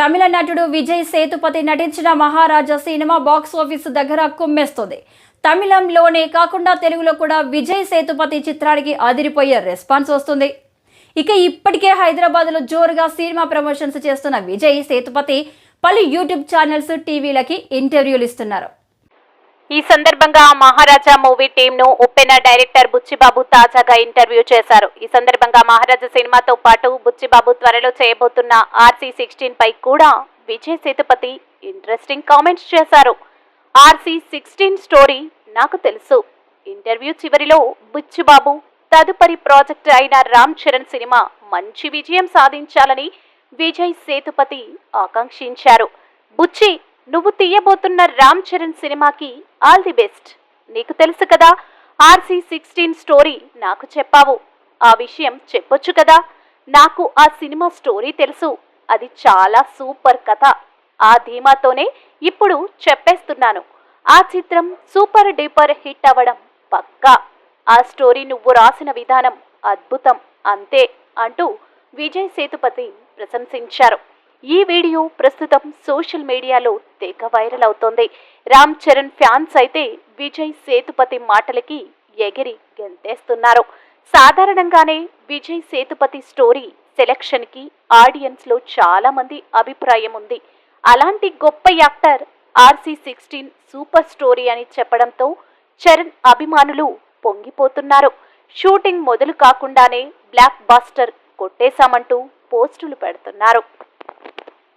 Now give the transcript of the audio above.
తమిళ నటుడు విజయ్ సేతుపతి నటించిన మహారాజా cinema box office దగ్గర కుమ్మేస్తుంది. తమిళంలోనే కాకుండా తెలుగులో కూడా విజయ్ సేతుపతి చిత్రానికి అదిరిపోయే రెస్పాన్స్ వస్తుంది. ఇక ఇప్పటికే హైదరాబాద్లో జోరుగా సినిమా ప్రమోషన్స్ చేస్తున్న విజయ్ సేతుపతి పలు యూట్యూబ్ ఛానల్స్ టీవీలకి ఇంటర్వ్యూలు ఇస్తున్నారు. ఈ సందర్భంగా మహారాజా మూవీ టీంను ఉప్పెన డైరెక్టర్ బుచ్చిబాబు తాజాగా ఇంటర్వ్యూ చేశారు. ఈ సందర్భంగా మహారాజా సినిమాతో పాటు బుచ్చిబాబు త్వరలో చేయబోతున్న ఆర్సీ సిక్స్టీన్ పై కూడా విజయ్ సేతుపతి ఇంట్రెస్టింగ్ కామెంట్స్ చేశారు. ఆర్సీ సిక్స్టీన్ స్టోరీ నాకు తెలుసు. ఇంటర్వ్యూ చివరిలో బుచ్చిబాబు తదుపరి ప్రాజెక్ట్ అయిన రామ్ చరణ్ సినిమా మంచి విజయం సాధించాలని విజయ్ సేతుపతి ఆకాంక్షించారు. బుచ్చి నువ్వు తీయబోతున్న రామ్ చరణ్ సినిమాకి ఆల్ ది బెస్ట్. నీకు తెలుసు కదా ఆర్సీ సిక్స్టీన్ స్టోరీ నాకు చెప్పావు. ఆ విషయం చెప్పొచ్చు కదా. నాకు ఆ సినిమా స్టోరీ తెలుసు. అది చాలా సూపర్ కథ. ఆ ధీమాతోనే ఇప్పుడు చెప్పేస్తున్నాను. ఆ చిత్రం సూపర్ డూపర్ హిట్ అవ్వడం పక్కా. ఆ స్టోరీ నువ్వు రాసిన విధానం అద్భుతం అంతే అంటూ విజయ్ సేతుపతి ప్రశంసించారు. ఈ వీడియో ప్రస్తుతం సోషల్ మీడియాలో తెగ వైరల్ అవుతోంది. రామ్ చరణ్ ఫ్యాన్స్ అయితే విజయ్ సేతుపతి మాటలకి ఎగిరి గెంతేస్తున్నారు. సాధారణంగానే విజయ్ సేతుపతి స్టోరీ సెలక్షన్కి ఆడియన్స్లో చాలామంది అభిప్రాయం ఉంది. అలాంటి గొప్ప actor RC sixteen super story అని చెప్పడంతో చరణ్ అభిమానులు పొంగిపోతున్నారు. షూటింగ్ మొదలు కాకుండానే బ్లాక్ బాస్టర్ కొట్టేశామంటూ పోస్టులు పెడుతున్నారు.